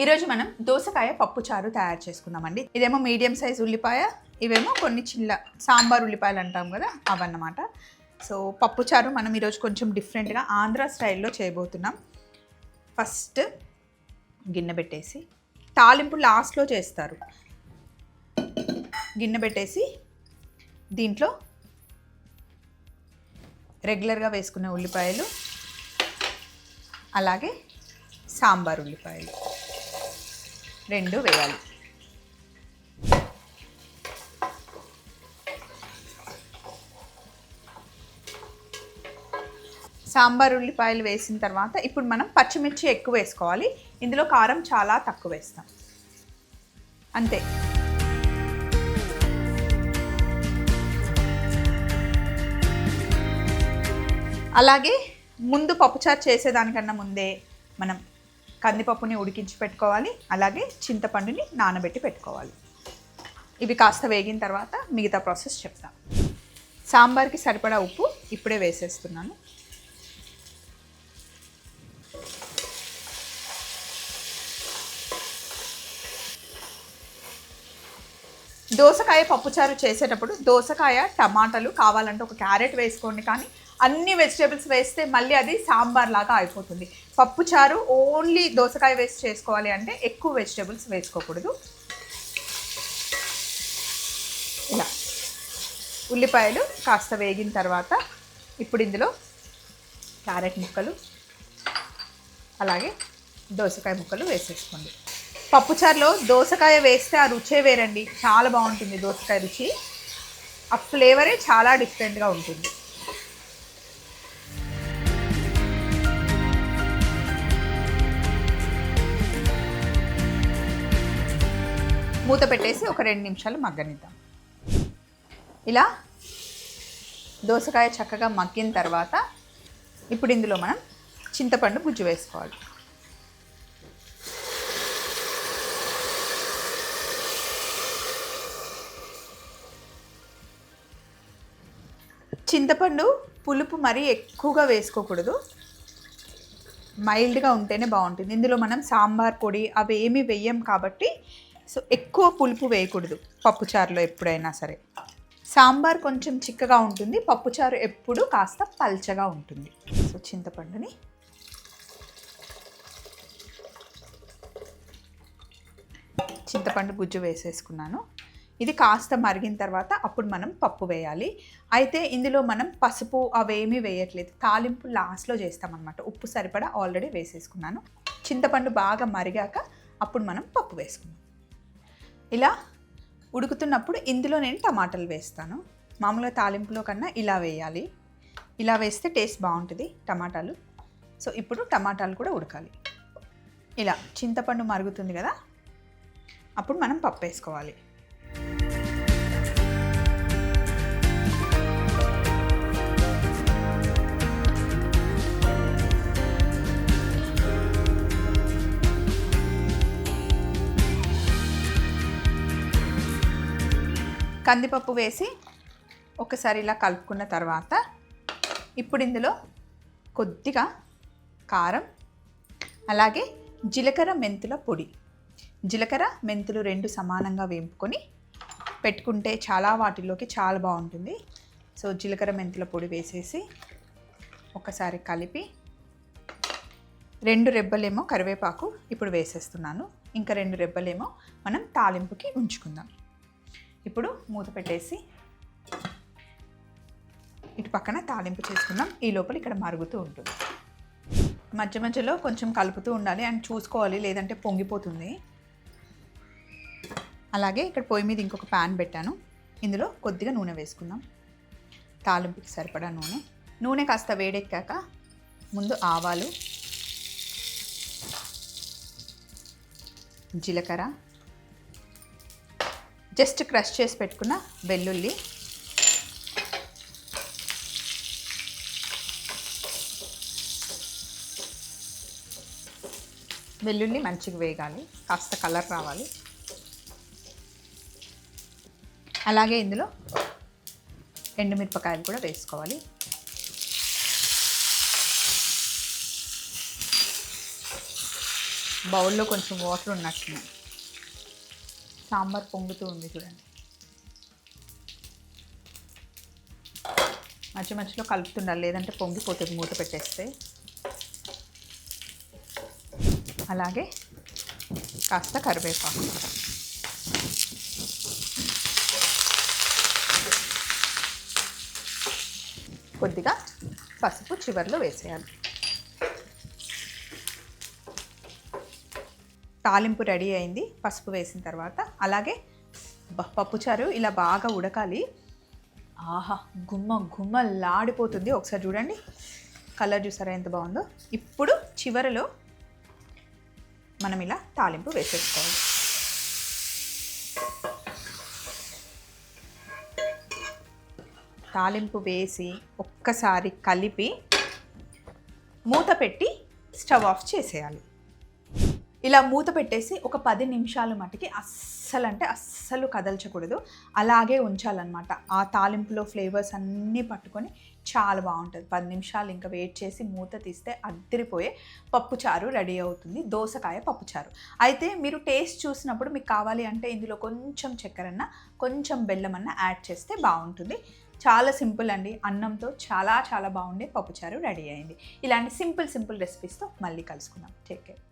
ఈరోజు మనం దోసకాయ పప్పు చారు తయారు చేసుకుందామండి. ఇదేమో మీడియం సైజ్ ఉల్లిపాయ ఇవేమో కొన్ని చిన్న సాంబార్ ఉల్లిపాయలు అంటాం కదా అవన్నమాట. సో పప్పు చారు మనం ఈరోజు కొంచెం డిఫరెంట్గా ఆంధ్ర స్టైల్లో చేయబోతున్నాం. ఫస్ట్ గిన్నె పెట్టేసి తాలింపు లాస్ట్లో చేస్తారు. గిన్నె పెట్టేసి దీంట్లో రెగ్యులర్గా వేసుకునే ఉల్లిపాయలు అలాగే సాంబార్ ఉల్లిపాయలు. రెండు వేయాలి. సాంబార్ ఉల్లిపాయలు వేసిన తర్వాత ఇప్పుడు మనం పచ్చిమిర్చి ఎక్కువ వేసుకోవాలి. ఇందులో కారం చాలా తక్కువ వేస్తాం. అంతే. అలాగే ముందు పప్పుచారు చేసేదానికన్నా ముందే మనం కందిపప్పుని ఉడికించి పెట్టుకోవాలి. అలాగే చింతపండుని నానబెట్టి పెట్టుకోవాలి. ఇవి కాస్త వేగిన తర్వాత మిగతా ప్రాసెస్ చెప్తాను సాంబార్కి సరిపడా ఉప్పు ఇప్పుడే వేసేస్తున్నాను. దోసకాయ పప్పుచారు చేసేటప్పుడు దోసకాయ టమాటాలు కావాలంటే ఒక క్యారెట్ వేసుకోండి. కానీ అన్ని వెజిటేబుల్స్ వేస్తే మళ్ళీ అది సాంబార్ లాగా అయిపోతుంది. పప్పుచారు ఓన్లీ దోసకాయ వేసి చేసుకోవాలి అంటే ఎక్కువ వెజిటేబుల్స్ వేసుకోకూడదు. ఇలా. ఉల్లిపాయలు కాస్త వేగిన తర్వాత ఇప్పుడు ఇందులో క్యారెట్ ముక్కలు అలాగే దోసకాయ ముక్కలు వేసేసుకోండి. పప్పుచారులో దోసకాయ వేస్తే ఆ రుచే వేరండి. చాలా బాగుంటుంది దోసకాయ రుచి. ఆ ఫ్లేవరే చాలా డిఫరెంట్గా ఉంటుంది. మూత పెట్టేసి ఒక రెండు నిమిషాలు మగ్గనిద్దాం. ఇలా దోసకాయ చక్కగా మగ్గిన తర్వాత ఇప్పుడు ఇందులో మనం చింతపండు గుజ్జు వేసుకోవాలి. చింతపండు పులుపు మరీ ఎక్కువగా వేసుకోకూడదు. మైల్డ్గా ఉంటేనే బాగుంటుంది. ఇందులో మనం సాంబార్ పొడి అవి ఏమీ వెయ్యం కాబట్టి సో ఎక్కువ పులుపు వేయకూడదు పప్పుచారులో ఎప్పుడైనా సరే. సాంబార్ కొంచెం చిక్కగా ఉంటుంది పప్పుచారు ఎప్పుడు కాస్త పల్చగా ఉంటుంది. సో చింతపండుని చింతపండు గుజ్జు వేసేసుకున్నాను. ఇది కాస్త మరిగిన తర్వాత అప్పుడు మనం పప్పు వేయాలి. అయితే ఇందులో మనం పసుపు అవేమీ వేయట్లేదు. తాలింపు లాస్ట్లో చేస్తామన్నమాట. ఉప్పు సరిపడా ఆల్రెడీ వేసేసుకున్నాను. చింతపండు బాగా మరిగాక అప్పుడు మనం పప్పు వేసుకున్నాం ఇలా ఉడుకుతున్నప్పుడు ఇందులో నేను టమాటాలు వేస్తాను. మామూలుగా తాలింపులో కన్నా ఇలా వేయాలి. ఇలా వేస్తే టేస్ట్ బాగుంటుంది టమాటాలు. సో ఇప్పుడు టమాటాలు కూడా ఉడకాలి. ఇలా చింతపండు మరుగుతుంది కదా? అప్పుడు మనం పప్పు వేసుకోవాలి. కందిపప్పు వేసి ఒకసారి ఇలా కలుపుకున్న తర్వాత ఇప్పుడు ఇందులో కొద్దిగా కారం అలాగే జీలకర్ర మెంతుల పొడి. జీలకర్ర మెంతులు రెండు సమానంగా వేపుకొని పెట్టుకుంటే చాలా వాటిల్లోకి చాలా బాగుంటుంది. సో జీలకర్ర మెంతుల పొడి వేసేసి ఒకసారి కలిపి రెండు రెబ్బలేమో కరివేపాకు ఇప్పుడు వేసేస్తున్నాను. ఇంకా రెండు రెబ్బలేమో మనం తాలింపుకి ఉంచుకుందాం. ఇప్పుడు మూత పెట్టేసి ఇటు పక్కన తాలింపు చేసుకుందాం. ఈ లోపల ఇక్కడ మరుగుతూ ఉంటుంది. మధ్య మధ్యలో కొంచెం కలుపుతూ ఉండాలి అండ్ చూసుకోవాలి లేదంటే పొంగిపోతుంది. అలాగే ఇక్కడ పొయ్యి మీద ఇంకొక ప్యాన్ పెట్టాను. ఇందులో కొద్దిగా నూనె వేసుకుందాం. తాలింపుకి సరిపడా నూనె. నూనె కాస్త వేడెక్కాక ముందు ఆవాలు జీలకర్ర జస్ట్ క్రష్ చేసి పెట్టుకున్న వెల్లుల్లి. వెల్లుల్లి మంచిగా వేగాలి కాస్త కలర్ రావాలి. అలాగే ఇందులో ఎండుమిరపకాయలు కూడా వేసుకోవాలి. బౌల్లో కొంచెం వాటర్ ఉన్నట్టున్నాయి. సాంబార్ పొంగుతూ ఉంది చూడండి. మధ్య మధ్యలో కలుపుతుండాలి లేదంటే పొంగిపోతుంది మూత పెట్టేస్తే. అలాగే కాస్త కరివేపాకు. కొద్దిగా పసుపు చివర్లో వేసేయాలి. తాలింపు రెడీ అయింది పసుపు వేసిన తర్వాత. అలాగే పప్పుచారు ఇలా బాగా ఉడకాలి. ఆహా గుమ్మ గుమ్మ లాడిపోతుంది ఒకసారి చూడండి కలర్ చూసారా ఎంత బాగుందో. ఇప్పుడు చివరలో మనం ఇలా తాలింపు వేసేసుకోవాలి. తాలింపు వేసి ఒక్కసారి కలిపి మూత పెట్టి స్టవ్ ఆఫ్ చేసేయాలి. ఇలా మూత పెట్టేసి ఒక పది నిమిషాల మటుకి అస్సలు అంటే అస్సలు కదల్చకూడదు. అలాగే ఉంచాలన్నమాట. ఆ తాలింపులో ఫ్లేవర్స్ అన్నీ పట్టుకొని చాలా బాగుంటుంది. పది నిమిషాలు ఇంకా వెయిట్ చేసి మూత తీస్తే అద్దరిపోయే పప్పుచారు రెడీ అవుతుంది. దోసకాయ పప్పుచారు అయితే మీరు టేస్ట్ చూసినప్పుడు మీకు కావాలి అంటే ఇందులో కొంచెం చక్కెరన్న కొంచెం బెల్లమన్న యాడ్ చేస్తే బాగుంటుంది. చాలా సింపుల్ అండి. అన్నంతో చాలా చాలా బాగుండే పప్పుచారు రెడీ అయింది. ఇలాంటి సింపుల్ సింపుల్ రెసిపీస్తో మళ్ళీ కలుసుకుందాం. Take care.